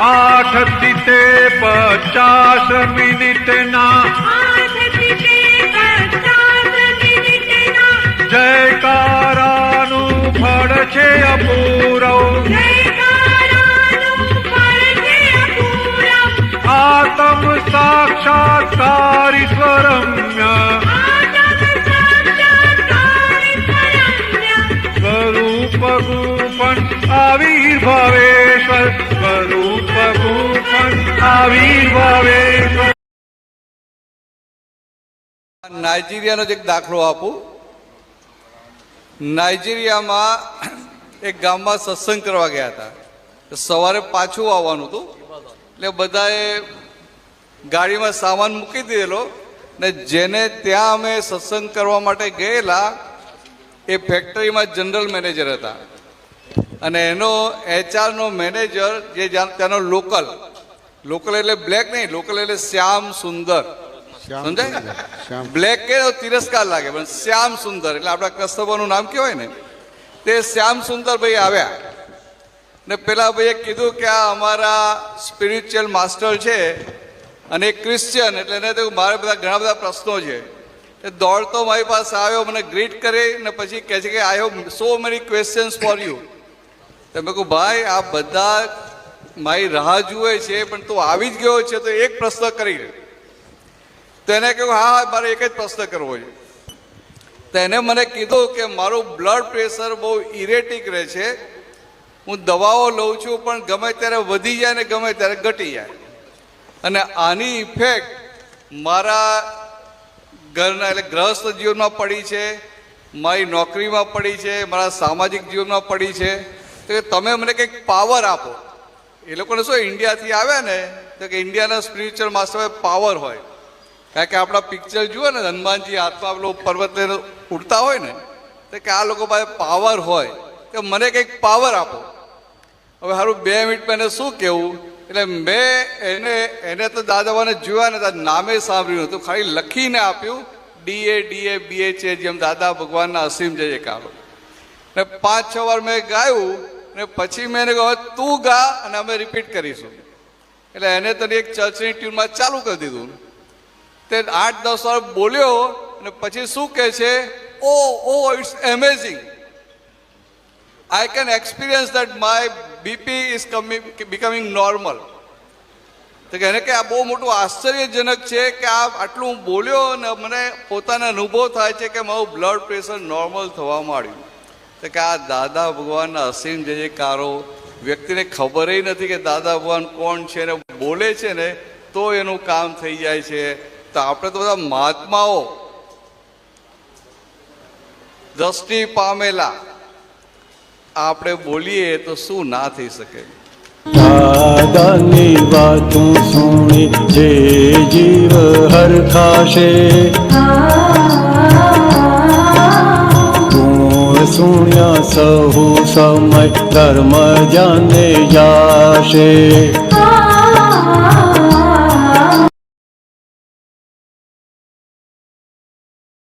આઠથી તે પચાસ મિનિટના જયકારાનું ફળ છે અપૂરવ. આતમ સાક્ષાત્કાર ઈશ્વરમ્ય. સ્વરૂપ ગુપન આવિર્ભાવેશ્વર ગુપન નાઇજીરિયાનો જ એક દાખલો આપું. નાઇજીરિયામાં એક ગામમાં સત્સંગ કરવા ગયા હતા. સવારે પાછું આવવાનું હતું. એટલે બધાએ ગાડીમાં સામાન મૂકી દીધેલો ને જેને ત્યાં અમે સત્સંગ કરવા માટે ગયેલા, એ ફેક્ટરીમાં જનરલ મેનેજર હતા. અને એનો એચઆરનો મેનેજર, જે ત્યાંનો લોકલ લોકલ એટલે બ્લેક નહીં લોકલ એટલે શ્યામ સુંદર. સમજાય? બ્લેક કે તિરસ્કાર લાગે પણ શ્યામ સુંદર એટલે આપણા કસ્તબાનું નામ કહેવાય ને તે શ્યામ સુંદર ભાઈ આવ્યા. ને પેલા ભાઈએ કીધું કે આ અમારા સ્પિરિચ્યુઅલ માસ્ટર છે અને ક્રિશ્ચિયન એટલે એને તો મારે બધા ઘણા બધા પ્રશ્નો છે. એ દોડતો મારી પાસે આવ્યો મને ગ્રીટ કરી ને પછી કહે છે કે I have so many questions for you તો મેં કહું ભાઈ આ બધા મારી રાહ જુએ છે, પણ તું આવી જ ગયો છે, તો એક પ્રશ્ન કરી તો એને કહ્યું, હા હા, મારે એક જ પ્રશ્ન કરવો છે. તો એને મને કીધું કે, મારું બ્લડ પ્રેશર બહુ ઇરેટિક રહે છે. હું દવાઓ લઉં છું, પણ ગમે ત્યારે વધી જાય ને ગમે ત્યારે ઘટી જાય. અને આની ઇફેક્ટ મારા ઘરના, એટલે ગ્રહસ્થ જીવનમાં પડી છે, મારી નોકરીમાં પડી છે, મારા સામાજિક જીવનમાં પડી છે. તો તમે મને કંઈક પાવર આપો. એ લોકોને શું, ઇન્ડિયાથી આવ્યા ને, તો કે ઇન્ડિયાના સ્પિરિચ્યુઅલ માસ્ટર પાવર હોય. કારણ કે આપણા પિક્ચર જુઓ ને, હનુમાનજી હાથમાં પેલો પર્વત ઉડતા હોય ને, તો કે આ લોકો પાસે પાવર હોય. કે મને કંઈક પાવર આપો. હવે સારું બે મિનિટમાં એને શું કહેવું એટલે મેં એને એને તો દાદાવાને જોયા ને નામે સાંભળ્યું હતું. ખાલી લખીને આપ્યું ડીએ ડીએ બીએચ એ જેમ દાદા ભગવાનના અસીમ જઈએ કાળો ને પાંચ છ વાર મેં ગાયું ને પછી મેં એને કહ્યું તું ગા અને અમે રિપીટ કરીશું. એટલે એને તને એક ચર્ચની ટ્યુનમાં ચાલુ કરી દીધું. તે આઠ દસ વાર બોલ્યો અને પછી શું કહે છે? Oh O it's amazing I can experience that my BP is coming becoming normal તો એને કે, આ બહુ મોટું આશ્ચર્યજનક છે કે આ આટલું બોલ્યો અને મને પોતાના અનુભવ થાય છે કે મારું બ્લડ પ્રેશર નોર્મલ થવા માંડ્યું. તો કે આ દાદા ભગવાનના અસીમ જે જે કારો વ્યક્તિને ખબર નથી કે દાદા ભગવાન કોણ છે ને બોલે છે ને તો એનું કામ થઈ જાય છે. તો આપણે તો બધા મહાત્માઓ. દ્રષ્ટિ પામેલા. આપણે બોલીએ તો શું ના થઈ શકે? દાદાની વાતું સુણી જે જીવ હરખાશે ગુણ સુણ્યા સહુ સમય ધર્મ જાને જાશે.